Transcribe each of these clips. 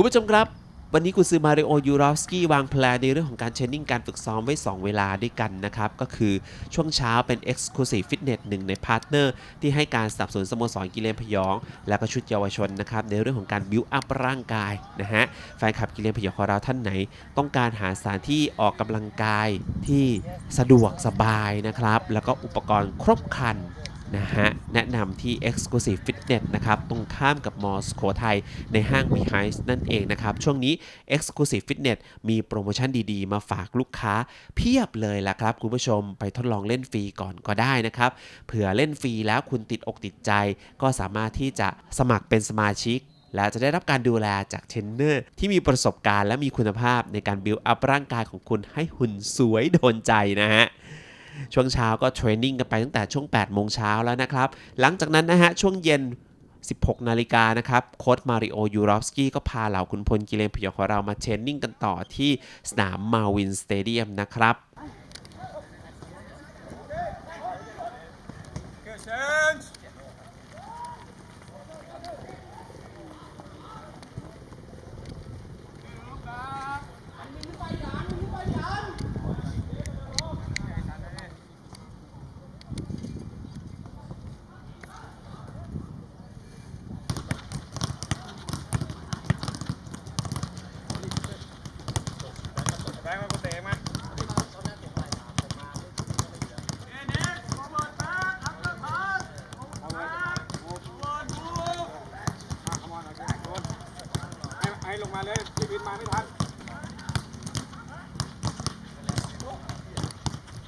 คุณผู้ชมครับ วันนี้กุณซือมาริโอยูรอฟสกี้วางแผนในเรื่องของการเทรนนิ่งการฝึกซ้อมไว้ 2 เวลาด้วยกันนะครับ ก็คือช่วงเช้าเป็น Exclusive Fitness หนึ่งในพาร์ทเนอร์ที่ให้การสนับสนุนสโมสรกิเลนพยอง และก็ชุดเยาวชนนะครับ ในเรื่องของการบิวอัพร่างกายนะฮะแฟนคลับกิเลนพยองของเราท่านไหน ต้องการหาสถานที่ออกกำลังกายที่สะดวกสบายนะครับแล้วก็อุปกรณ์ครบครัน นะฮะ แนะนำที่ Exclusive Fitness นะครับ ตรงข้ามกับมอสโขทัยในห้าง Behind นั่นเองนะครับ ช่วงนี้ Exclusive Fitness มีโปรโมชั่นดีๆ มาฝากลูกค้าเพียบเลยล่ะครับ คุณผู้ชมไปทดลองเล่นฟรีก่อนก็ได้นะครับ เผื่อเล่นฟรีแล้วคุณติดอกติดใจ ก็สามารถที่จะสมัครเป็นสมาชิกและจะได้รับการดูแลจากเทรนเนอร์ที่มีประสบการณ์และมีคุณภาพในการบิวอัพร่างกายของคุณให้หุ่นสวยโดนใจนะฮะ ช่วงเช้าก็เทรนนิ่งกันไปตั้งแต่ช่วง 8 โมงเช้าแล้วนะครับ หลังจากนั้นนะฮะ ช่วงเย็น 16 นาฬิกานะครับ โค้ชมาริโอ ยูรอฟสกี้ก็พาเหล่าคุณพลกิเลนพยองของเรามาเทรนนิ่งกันต่อที่สนามมาวินสเตเดียมนะครับ Good change. แบงค์มากูเตะมาเอ็นเอ็กซ์ฟอร์เวิร์ดแบ็คอัพเดอร์พาสแบ็คฟอร์เวิร์ดมูฟอะขมอนโอเคโดนไอ้ไอ้ลงมาเลยพี่วินมาไม่ทัน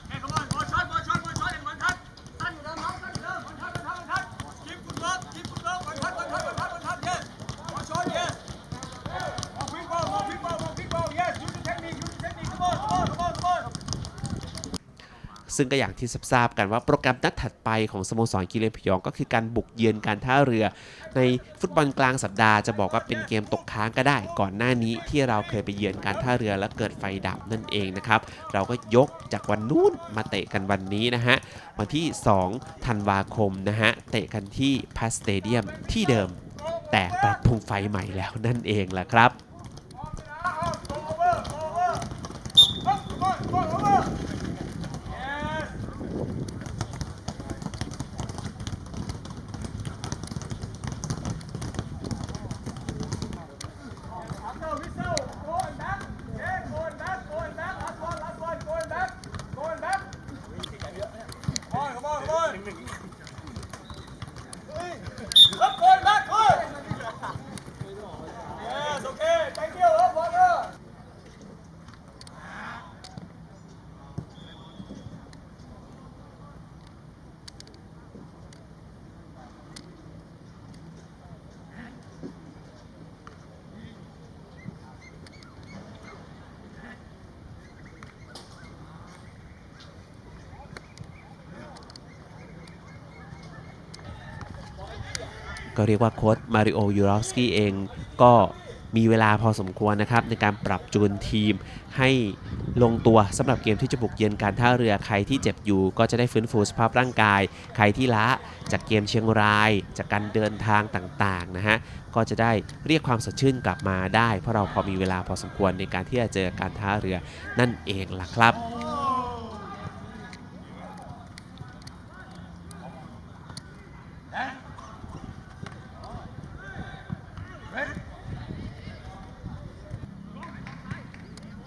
เอ้ยขมอนบอลช็อตบอลช็อตบอลช็อตเอ็นบอลทัดตั้นอยู่เดิมน้องตั้นอยู่เดิมบอลทัดบอลทัดบอลทัดคีบกุดเวิร์กคีบกุดเวิร์กบอลทัดบอลทัดบอลทัดบอลทัด yes บอลช็อต yes More quick ball, more quick ball, more quick ball. Yes, use the technique, use the technique. Come on, come on, come on, come on. ซึ่งก็อย่างที่ทราบกันว่าโปรแกรมนัดถัดไปของสโมสรกิเลนพยองก็คือการบุกเยือนการท่าเรือ ในฟุตบอลกลางสัปดาห์จะบอกว่าเป็นเกมตกค้างก็ได้ ก่อนหน้านี้ที่เราเคยไปเยือนการท่าเรือแล้วเกิดไฟดับนั่นเองนะครับเราก็ยกจากวันนู้นมาเตะกันวันนี้นะฮะวันที่ 2 ธันวาคมนะฮะเตะกันที่พัสเตเดียมที่เดิม แต่ปรับปรุงไฟใหม่แล้วนั่นเองแหละครับ ก็เรียกว่าโค้ชมาริโอยูรอฟสกี้เองก็มีเวลาพอสมควรนะครับ ในการปรับจูนทีมให้ลงตัวสำหรับเกมที่จะบุกเยือนการท่าเรือใครที่เจ็บอยู่ ก็จะได้ฟื้นฟูสภาพร่างกาย ใครที่ล้าจากเกมเชียงราย จากการเดินทางต่างๆนะฮะก็จะได้เรียกความสดชื่นกลับมาได้ เพราะเราพอมีเวลาพอสมควรในการที่จะเจอการท่าเรือนั่นเองล่ะครับ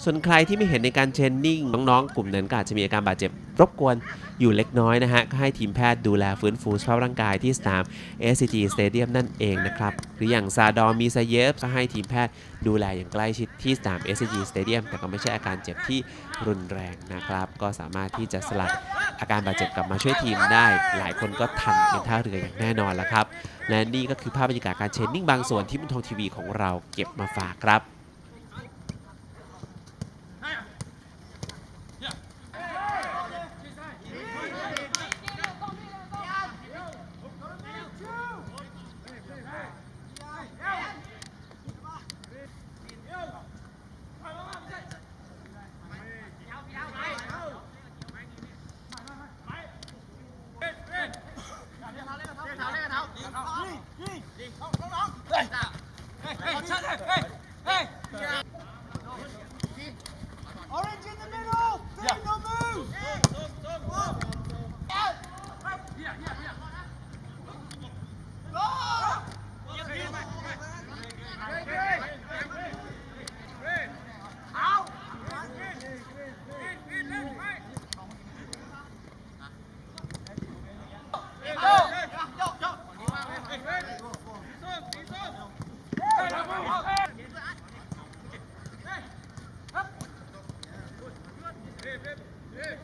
ส่วนใครที่ไม่เห็นในการเทรนนิ่งน้องๆ กลุ่มนั้นก็อาจจะมีอาการบาดเจ็บรบกวนอยู่เล็กน้อยนะฮะ ก็ให้ทีมแพทย์ดูแลฟื้นฟูสภาพร่างกายที่สนาม SCG Stadium นั่นเองนะครับ หรืออย่างซาดอมีซาเยฟก็ให้ทีมแพทย์ดูแลอย่างใกล้ชิดที่สนาม SCG Stadium แต่ก็ไม่ใช่อาการเจ็บที่รุนแรงนะครับ ก็สามารถที่จะสลัดอาการบาดเจ็บกลับมาช่วยทีมได้ หลายคนก็ทันเป็นท่าเรืออย่างแน่นอนแล้วครับ และนี่ก็คือภาพบรรยากาศการเทรนนิ่งบางส่วนที่บุญทองทีวีของเราเก็บมาฝากครับ Hey!